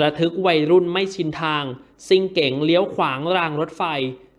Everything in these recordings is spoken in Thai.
ระทึกวัยรุ่นไม่ชินทาง ซิ่งเก๋งเลี้ยวขวางรางรถไฟ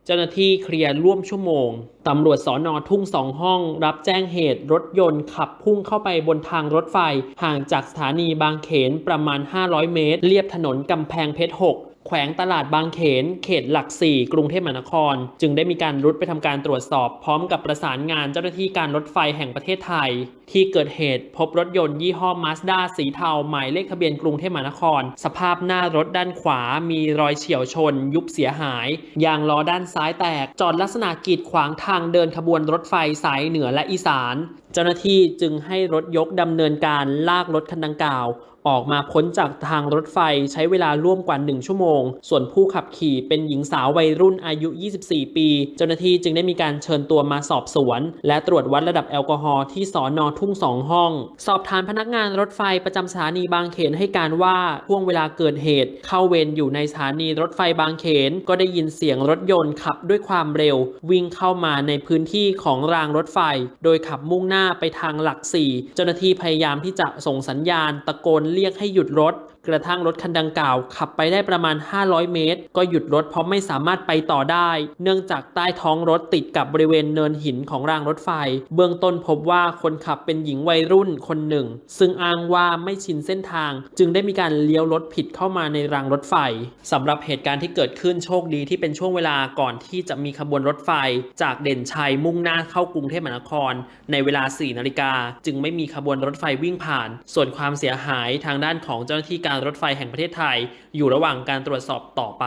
เจ้าหน้าที่เคลียร์ร่วมชั่วโมง ตำรวจสอนอทุ่งสองห้อง รับแจ้งเหตุรถยนต์ขับพุ่งเข้าไปบนทางรถไฟ ห่างจากสถานีบางเขนประมาณ 500 เมตรเรียบถนนกำแพงเพชร 6 แขวงตลาดบางเขน เขตหลักสี่กรุงเทพมหานคร จึงได้มีการรุดไปทำการตรวจสอบ พร้อมกับประสานงานเจ้าหน้าที่การรถไฟแห่งประเทศไทย ที่เกิดเหตุพบรถยนต์ยี่ห้อมาสด้าสีเทาหมายเลขทะเบียนกรุงเทพมหานคร สภาพหน้ารถด้านขวา มีรอยเฉียวชน ยุบเสียหาย ยางล้อด้านซ้ายแตก จอดลักษณะกีดขวางทางเดินขบวนรถไฟสายเหนือและอีสาน เจ้าหน้าที่จึงให้รถยกดำเนินการลากรถคันดังกล่าวออกมาพ้นจากทางรถไฟใช้เวลาร่วมกว่า 1 ชั่วโมง ส่วนผู้ขับขี่เป็นหญิงสาววัยรุ่นอายุ 24 ปี เจ้าหน้าที่จึงได้มีการเชิญตัวมาสอบสวน และตรวจวัดระดับแอลกอฮอล์ที่สอนอทุ่งสองห้อง สอบถามพนักงานรถไฟประจำสถานีบางเขนให้การว่าช่วงเวลาเกิดเหตุ เข้าเวรอยู่ในสถานีรถไฟบางเขน ก็ได้ยินเสียงรถยนต์ขับด้วยความเร็ว วิ่งเข้ามาในพื้นที่ของรางรถไฟ โดยขับมุ่งหน้าไปทางหลักสี่เจ้าหน้าที่พยายามที่จะส่งสัญญาณตะโกนเรียกให้หยุดรถกระทั่งรถคันดังกล่าว ขับไปได้ประมาณ 500 เมตร ก็หยุดรถเพราะไม่สามารถไปต่อได้ เนื่องจากใต้ท้องรถติดกับบริเวณเนินหินของรางรถไฟ เบื้องต้นพบว่าคนขับเป็นหญิงวัยรุ่นคนหนึ่ง ซึ่งอ้างว่าไม่ชินเส้นทาง จึงได้มีการเลี้ยวรถผิดเข้ามาในรางรถไฟสำหรับเหตุการณ์ที่เกิดขึ้นโชคดีที่เป็นช่วงเวลาก่อนที่จะมีขบวนรถไฟ จากเด่นชัยมุ่งหน้าเข้ากรุงเทพมหานคร ในเวลา4นาฬิกาจึงไม่มีขบวนรถไฟวิ่งผ่าน ส่วนความเสียหายทางด้านของเจ้าหน้าที่การรถไฟแห่งประเทศไทย อยู่ระหว่างการตรวจสอบต่อไป